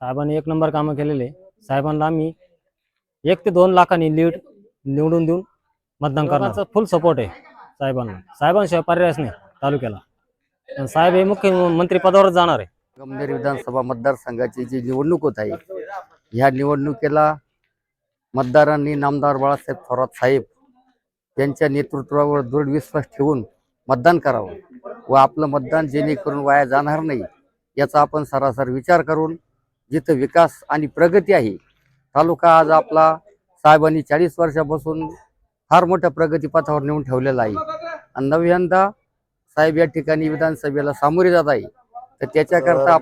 साहेबांनी एक नंबर कामं केलेले. साहेबांना आम्ही एक ते दोन लाखांनी लीड निवडून देऊन मतदान करण्याचा फुल सपोर्ट आहे साहेबांना. साहेबांशिवाय पर्यायच नाही तालुक्याला. पण साहेब हे मुख्यमंत्री पदावरच जाणार आहे. गमनेर विधानसभा मतदारसंघाची जी निवडणूक होत आहे ह्या निवडणुकीला मतदारांनी नामदार बाळासाहेब थोरात साहेब यांच्या नेतृत्वावर दृढ विश्वास ठेवून मतदान करावं व आपलं मतदान जेणेकरून वाया जाणार नाही याचा आपण सरासर विचार करून जिथं विकास आणि प्रगती आहे. तालुका आज आपला साहेबांनी चाळीस वर्षापासून फार मोठ्या प्रगतीपथावर नेऊन ठेवलेला आहे. आणि नव्यांदा साहेब या ठिकाणी विधानसभेला सामोरे जात आहे. तर त्याच्याकरता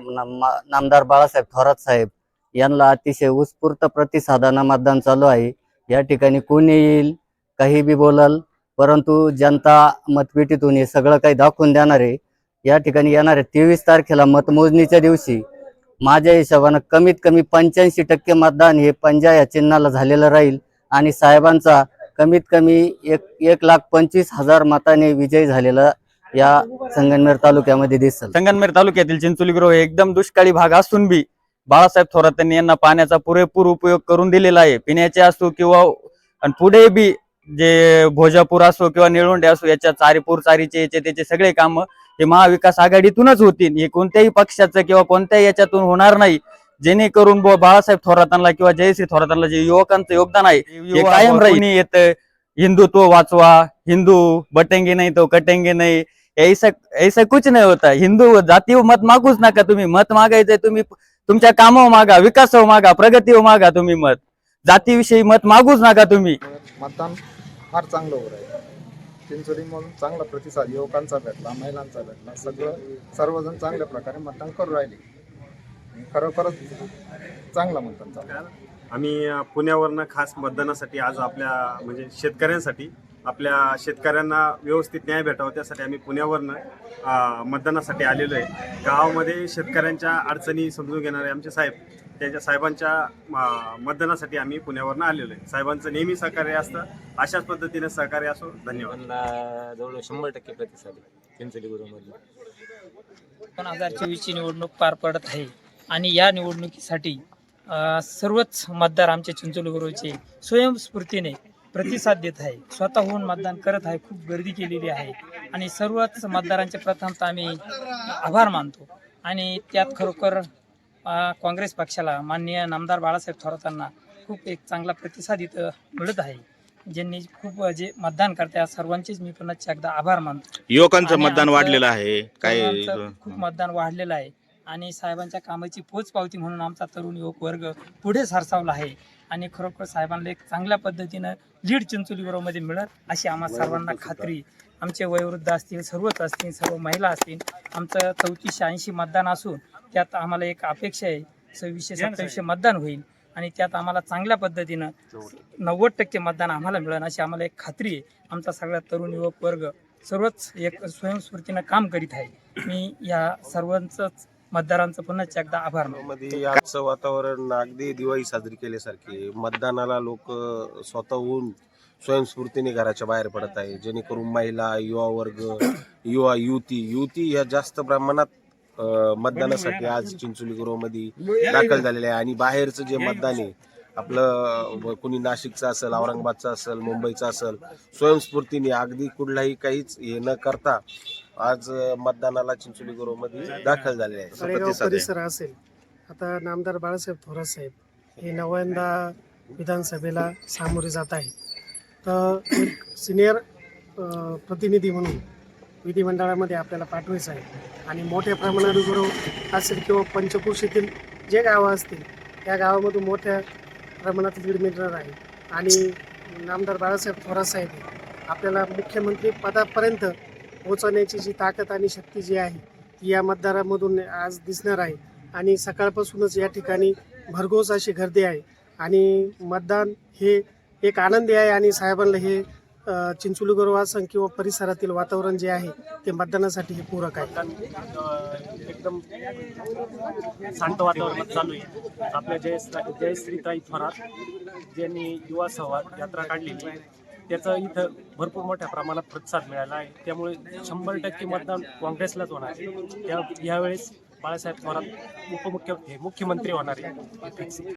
नामदार बाळासाहेब थोरात साहेब यांना अतिशय उत्स्फूर्त प्रतिसादानं मतदान चालू आहे. या ठिकाणी कोणी येईल काही बी बोलल परंतु जनता मतपेटीतून हे सगळं काही दाखवून देणार आहे. या ठिकाणी येणाऱ्या तेवीस तारखेला मतमोजणीच्या दिवशी माझ्या हिशोबानं कमीत कमी पंच्याऐंशी टक्के मतदान हे पंजा या चिन्हाला झालेलं राहील. आणि साहेबांचा कमीत कमी एक एक लाख पंचवीस हजार मताने विजय झालेला या संगनमेर तालुक्यामध्ये दिसल. संगनमेर तालुक्यातील चिंचोलीगृह हे एकदम दुष्काळी भाग असून बी बाळासाहेब थोरात यांनी यांना पाण्याचा पुरेपूर उपयोग करून दिलेला आहे. पिण्याचे असो किंवा पुढे बी जे भोजापूर असो किंवा निळवंडे असो याच्या चारीपूर चारीचे याचे त्याचे सगळे काम हे महाविकास आघाडीतूनच होतील. हे कोणत्याही पक्षाचं किंवा कोणत्याही याच्यातून होणार नाही. जेणेकरून बुवा बाळासाहेब थोरातांना किंवा जयश्री थोरातांना जे युवकांचं योगदान आहे हे कायम राहील. येत. हिंदुत्व वाचवा. हिंदू बटेंगे नाही तो कटेंगे नाही. ऐसा ऐसा कुछ नाही होता. हिंदू जातीव मत मागूच नका तुम्ही. मत मागायचंय तुम्ही. तुमच्या कामावर मागा विकासावर मागा प्रगतीवर मागा तुम्ही मत. जातीविषयी मत मागूच नका तुम्ही. मतदान फार चांगलं होत चिंचोलीमधून चांगला प्रतिसाद युवकांचा भेटला महिलांचा भेटला सगळं सर्वजण चांगल्या प्रकारे मतदान करू राहिले खरोखरच चांगलं मतदान चालू आहे. आम्ही पुण्यावरनं खास मतदानासाठी आज आपल्या म्हणजे शेतकऱ्यांसाठी आपल्या शेतकऱ्यांना व्यवस्थित न्याय भेटावा त्यासाठी आम्ही पुण्यावरनं मतदानासाठी आलेलो आहे गावामध्ये शेतकऱ्यांच्या अडचणी समजून घेणारे आमचे साहेब त्यांच्या साहेबांच्या मतदानासाठी आम्ही पुण्यावरनं आलेलो आहे. साहेबांचं नेहमी सहकार्य असतं. अशाच पद्धतीने सहकार्य असो. धन्यवाद. त्यांना जवळ शंभर टक्के प्रतिसाद चिंचोली गुरुमधला दोन हजार चोवीसची निवडणूक पार पडत आहे. आणि या निवडणुकीसाठी सर्वच मतदार आमच्या चिंचोली गुरुचे स्वयंस्फूर्तीने प्रतिसाद देत आहे. स्वतःहून मतदान करत आहे. खूप गर्दी केलेली आहे. आणि सर्वच मतदारांचे प्रथमतः आम्ही आभार मानतो. आणि त्यात खरोखर काँग्रेस पक्षाला माननीय नामदार बाळासाहेब थोरातांना खूप एक चांगला प्रतिसाद इथं मिळत आहे. ज्यांनी खूप जे मतदान करतात सर्वांचेच मी पुन्हा एकदा आभार मानतो. युवकांचं मतदान वाढलेलं आहे. काय खूप मतदान वाढलेलं आहे. आणि साहेबांच्या कामाची पोचपावती म्हणून आमचा तरुण युवक वर्ग पुढे सरसावला आहे. आणि खरोखर साहेबांना एक चांगल्या पद्धतीनं लीड चिंचोली मध्ये मिळत अशी आम्हा सर्वांना खात्री. आमचे वयोवृद्ध असतील सर्वच असतील सर्व महिला असतील आमचं चौतीसशे ऐंशी मतदान असून त्यात आम्हाला एक अपेक्षा आहे सव्वीसशे सत्तावीसशे मतदान होईल. आणि त्यात आम्हाला चांगल्या पद्धतीनं नव्वद टक्के मतदान आम्हाला मिळेल अशी आम्हाला एक खात्री आहे. आमचा सगळा तरुण युवक वर्ग सर्वच एक स्वयंस्फूर्तीनं काम करीत आहे. मी या सर्वांचंच मतदारांचं पुन्हा एकदा आभारमध्ये आजचं वातावरण अगदी दिवाळी साजरी केल्यासारखे मतदानाला लोक स्वतःहून स्वयंस्फूर्तीने घराच्या बाहेर पडत आहे. जेणेकरून महिला युवा वर्ग युवा युती युती ह्या जास्त प्रमाणात मतदानासाठी आज चिंचोली मध्ये दाखल झालेले आहे. आणि बाहेरचं जे मतदान आहे आपलं कुणी नाशिकचं असेल औरंगाबादचं असेल मुंबईचं असेल स्वयंस्फूर्तीने अगदी कुठलाही काहीच हे न करता आज मतदानाला चिंचोली मध्ये दाखल झालेले तळेगाव आहे. परिसर असेल. आता नामदार बाळासाहेब थोरात साहेब हे नव्यांदा विधानसभेला सामोरे जात आहे तर एक सिनियर अ, प्रतिनिधी म्हणून विधिमंडळामध्ये आपल्याला पाठवायचं आहे. आणि मोठ्या प्रमाणात गुरव असेल किंवा पंचकृषीतील जे गावं असतील त्या गावामधून मोठ्या प्रमाणात लीड मिळणार आहे. आणि नामदार बाळासाहेब थोरात साहेब हे आपल्याला मुख्यमंत्री पदापर्यंत पोचवण्याची जी ताकद आणि शक्ती जी आहे ती या मतदारामधून आज दिसणार आहे. आणि सकाळपासूनच या ठिकाणी भरघोस अशी गर्दी आहे. आणि मतदान हे एक आनंदी आहे आणि साहेबांना हे अ, चिंचोली किंवा परिसरातील वातावरण जे आहे ते मतदानासाठी हे पूरक आहे. एकदम शांत वातावरण चालू आहे. आपल्या जय जयश्रीताई थोरात ज्यांनी युवा संवाद यात्रा काढलेली आहे त्याचा इथं भरपूर मोठ्या प्रमाणात प्रतिसाद मिळाला आहे त्यामुळे शंभर टक्के मतदान काँग्रेसलाच होणार आहे त्या यावेळेस बाळासाहेब थोरात उपमुख्य हे मुख्यमंत्री होणार आहे आहे.